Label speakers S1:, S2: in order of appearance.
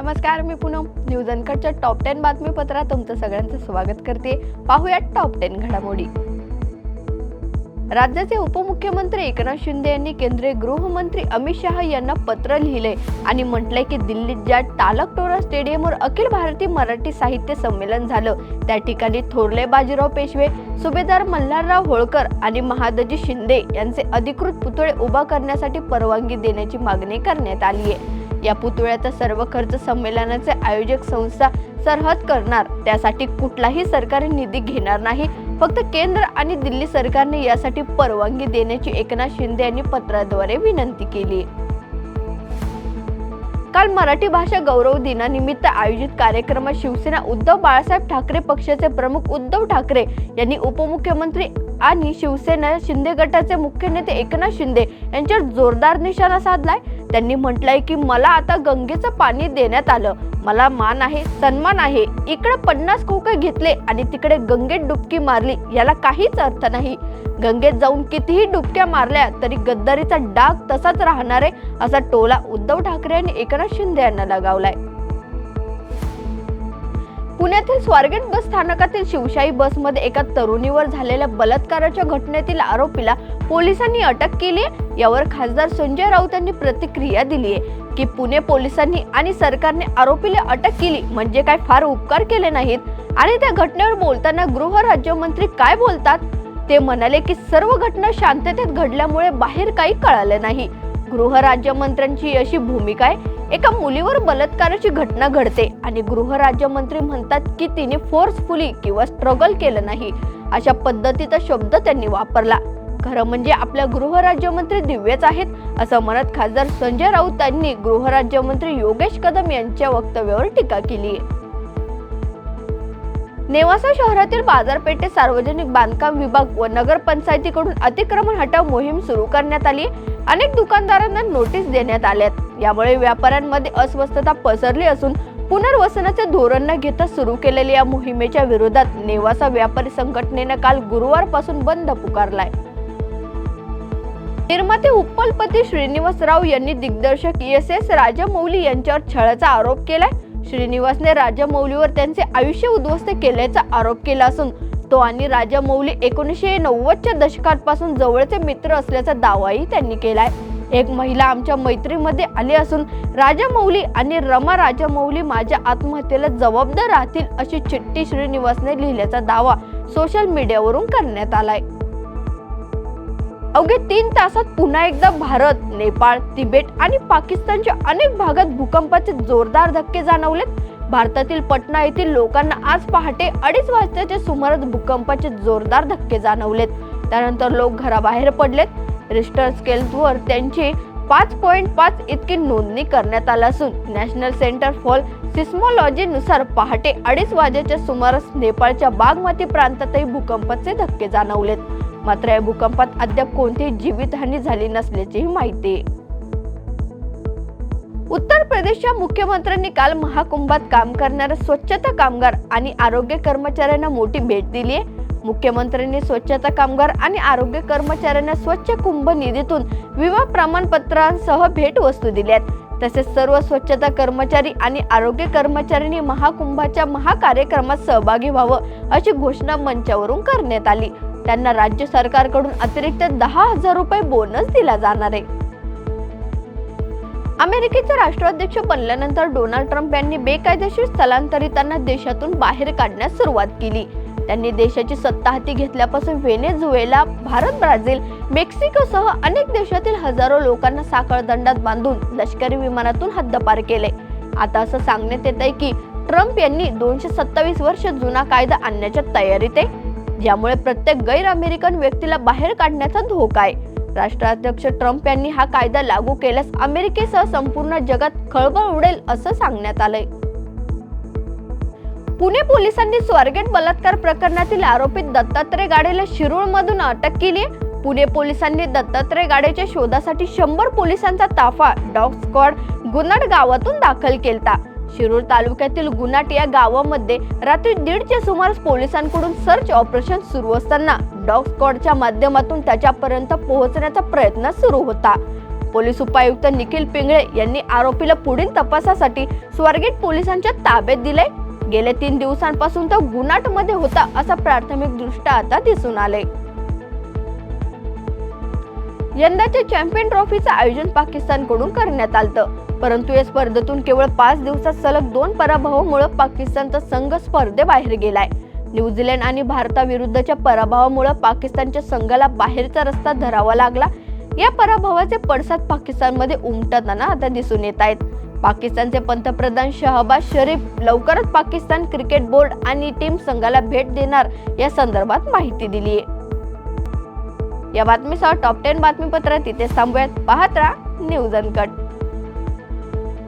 S1: नमस्कार मी पूनम. न्यूज अनकटच्या टॉप टेन बातमीपत्रात तुमचं सगळ्यांचं स्वागत करते. पाहूयात टॉप टेन घडामोडी. राज्याचे उपमुख्यमंत्री एकनाथ शिंदे यांनी केंद्रीय गृहमंत्री अमित शहा यांना पत्र लिहिले आणि म्हटलंय की दिल्लीत ज्या टालकटोरा स्टेडियमवर अखिल भारतीय मराठी साहित्य संमेलन झालं त्या ठिकाणी थोरले बाजीराव पेशवे सुभेदार मल्हारराव होळकर आणि महादजी शिंदे यांचे अधिकृत पुतळे उभा करण्यासाठी परवानगी देण्याची मागणी करण्यात आली आहे या पुतळ्याचा सर्व खर्च संमेलनाचे आयोजक संस्था सरहद करणार. त्यासाठी कुठलाही सरकारी निधी घेणार नाही. फक्त केंद्र आणि दिल्ली सरकारने यासाठी परवानगी देण्याची एकनाथ शिंदे यांनी पत्राद्वारे विनंती केली. काल मराठी भाषा गौरव दिनानिमित्त आयोजित कार्यक्रमात शिवसेना उद्धव बाळासाहेब ठाकरे पक्षाचे प्रमुख उद्धव ठाकरे यांनी उपमुख्यमंत्री आणि शिवसेना शिंदे गटाचे मुख्य नेते एकनाथ शिंदे यांच्यावर जोरदार निशाणा साधलाय. त्यांनी म्हटलंय की मला आता गंगेचं पाणी देण्यात आलं. मला मान आहे सन्मान आहे. इकडे पन्नास खोके घेतले आणि तिकडे गंगेत डुबकी मारली. याला काहीच अर्थ नाही. गंगेत जाऊन कितीही डुबक्या मारल्या तरी गद्दारीचा डाग तसाच राहणार आहे असा टोला उद्धव ठाकरे यांनी एकनाथ शिंदे यांना लगावलाय. पुण्यातील स्वारगेट बस स्थानकातील शिवशाही बसमध्ये एका तरुणीवर झालेल्या बलात्काराच्या घटनेतील आरोपीला पोलिसांनी अटक केली यावर खासदार संजय राऊत यांनी प्रतिक्रिया दिली आहे की पुणे पोलिसांनी आणि सरकारने आरोपीला अटक केली म्हणजे काय फार उपकार केले नाहीत? आणि त्या घटनेवर बोलताना गृह राज्यमंत्री काय बोलतात? ते म्हणाले की सर्व घटना शांततेत घडल्यामुळे बाहेर काही कळाले नाही. गृह राज्यमंत्र्यांची अशी भूमिका आहे एका मुलीवर बलात्काराची घटना घडते आणि गृह राज्यमंत्री म्हणतात की तिने फोर्सफुली किंवा स्ट्रगल केलं नाही. अशा पद्धतीचा शब्द त्यांनी वापरला. खरं म्हणजे आपल्या गृहराज्यमंत्री दिव्यच आहेत असं म्हणत खासदार संजय राऊत यांनी गृहराज्यमंत्री योगेश कदम यांच्या वक्तव्यावर टीका केली. आहे नेवासा शहरातील बाजारपेठेत सार्वजनिक बांधकाम विभाग व नगरपंचायतीकडून अतिक्रमण हटाव मोहीम सुरू करण्यात आली. अनेक दुकानदारांना नोटीस देण्यात आल्यात. यामुळे व्यापाऱ्यांमध्ये अस्वस्थता पसरली असून पुनर्वसनाचे धोरण न घेता सुरू केलेल्या या मोहिमेच्या विरोधात नेवासा व्यापारी संघटनेनं काल गुरुवारपासून बंद पुकारलाय. निर्माते उत्पलपती श्रीनिवासराव यांनी दिग्दर्शक एस एस राजमौली यांच्यावर छळाचा आरोप केलाय. श्रीनिवासने राजामौलीवर त्यांचे आयुष्य उद्ध्वस्त केल्याचा आरोप केला असून तो आणि राजामौली एकोणीसशे नव्वदच्या दशकापासून जवळचे मित्र असल्याचा दावाही त्यांनी केलाय. एक महिला आमच्या मैत्रीमध्ये आली असून राजामौली आणि रमा राजामौली माझ्या आत्महत्येला जबाबदार राहतील अशी चिठ्ठी श्रीनिवासने लिहिल्याचा दावा सोशल मीडियावरून करण्यात आलाय. अवघे तीन तासात पुन्हा एकदा भारत नेपाळ तिबेट आणि पाकिस्तानच्या अनेक भागात भूकंपाचे जोरदार धक्के जाणवलेत. भारतातील पटना येथील लोकांना आज पहाटे अडीच वाजताच्या सुमारास भूकंपाचे जोरदार धक्के जाणवलेत. त्यानंतर लोक घराबाहेर पडलेत. रिस्टर स्केल्सवर त्यांची पाच पॉईंट पाच इतकी नोंदणी करण्यात आली असून नॅशनल सेंटर फॉर सिस्मॉलॉजीनुसार पहाटे अडीच वाजेच्या सुमारास नेपाळच्या बागमती प्रांतातही भूकंपाचे धक्के जाणवलेत. मात्र या भूकंपात अद्याप कोणतीही जीवितहानी झाली नसल्याचीही माहिती. आहे उत्तर प्रदेशच्या मुख्यमंत्र्यांनी काल महाकुंभात काम करणाऱ्या स्वच्छता कामगार आणि आरोग्य कर्मचाऱ्यांना मोठी भेट दिली आहे. मुख्यमंत्र्यांनी स्वच्छता कामगार आणि आरोग्य कर्मचाऱ्यांना स्वच्छ कुंभ निधीतून विमा प्रमाणपत्रांसह भेट वस्तू दिल्यात तसेच सर्व स्वच्छता कर्मचारी आणि आरोग्य कर्मचाऱ्यांनी महाकुंभाच्या महाकार्यक्रमात सहभागी व्हावं अशी घोषणा मंचावरून करण्यात आली. त्यांना राज्य सरकारकडून अतिरिक्त दहा हजार रुपये बोनस दिला जाणार आहे. अमेरिकेचे राष्ट्राध्यक्ष बनल्यानंतर डोनाल्ड ट्रम्प यांनी बेकायदेशीर स्थलांतरितांना देशातून बाहेर काढण्यास सुरुवात केली. त्यांनी देशाची सत्ता हाती घेतल्यापासून व्हेनेझुएला भारत ब्राझील मेक्सिकोसह अनेक देशातील हजारो लोकांना साखळदंडात बांधून लष्करी विमानातून हद्दपार केले. आता असं सांगण्यात येत आहे की ट्रम्प यांनी दोनशे सत्तावीस वर्ष जुना कायदा आणण्याच्या तयारीत आहे. ज्यामुळे प्रत्येक गैर अमेरिकन व्यक्तीला बाहेर काढण्याचा धोका आहे. राष्ट्राध्यक्ष ट्रम्प यांनी हा कायदा लागू केल्यास अमेरिकेसह संपूर्ण जगात खळबळ उडेल असं सांगण्यात आलंय. पुणे पोलिसांनी स्वारगेट बलात्कार प्रकरणातील आरोपी दत्तात्रय गाडेला शिरूळमधून अटक केली पुणे पोलिसांनी दत्तात्रय गाडेच्या शोधासाठी शंभर पोलिसांचा ताफा डॉग स्क्वॉड गुन्नड गावातून दाखल केला शिरूर तालुक्यातील गुनाट या गावामध्ये रात्री दीडच्या सुमारास पोलिसांकडून सर्च ऑपरेशन सुरू असताना डॉग स्कॉडच्या माध्यमातून त्याच्यापर्यंत पोहोचण्याचा प्रयत्न सुरू होता. पोलीस उपायुक्त निखिल पिंगळे यांनी आरोपीला पुढील तपासासाठी स्वारगेट पोलिसांच्या ताब्यात दिले. गेल्या तीन दिवसांपासून तो गुनाटमध्ये होता असा प्राथमिक दृष्ट्या आता दिसून आले. यंदाच्या चॅम्पियन ट्रॉफीचं आयोजन पाकिस्तानकडून करण्यात आलं परंतु या स्पर्धेतून केवळ पाच दिवसात सलग दोन पराभवामुळे पाकिस्तानचा संघ स्पर्धेबाहेर गेलाय. न्यूझीलंड आणि भारताविरुद्धच्या पराभवामुळे पाकिस्तानच्या संघाला बाहेरचा रस्ता धरावा लागला. या पराभवाचे पडसाद पाकिस्तानमध्ये उमटताना आता दिसून येत आहेत. पाकिस्तानचे पंतप्रधान शहबाज शरीफ लवकरच पाकिस्तान क्रिकेट बोर्ड आणि टीम संघाला भेट देणार या संदर्भात माहिती दिली आहे या बातमीसह टॉप टेन बातमीपत्र तिथे थांबूयात पाहत राहा न्यूज अनकट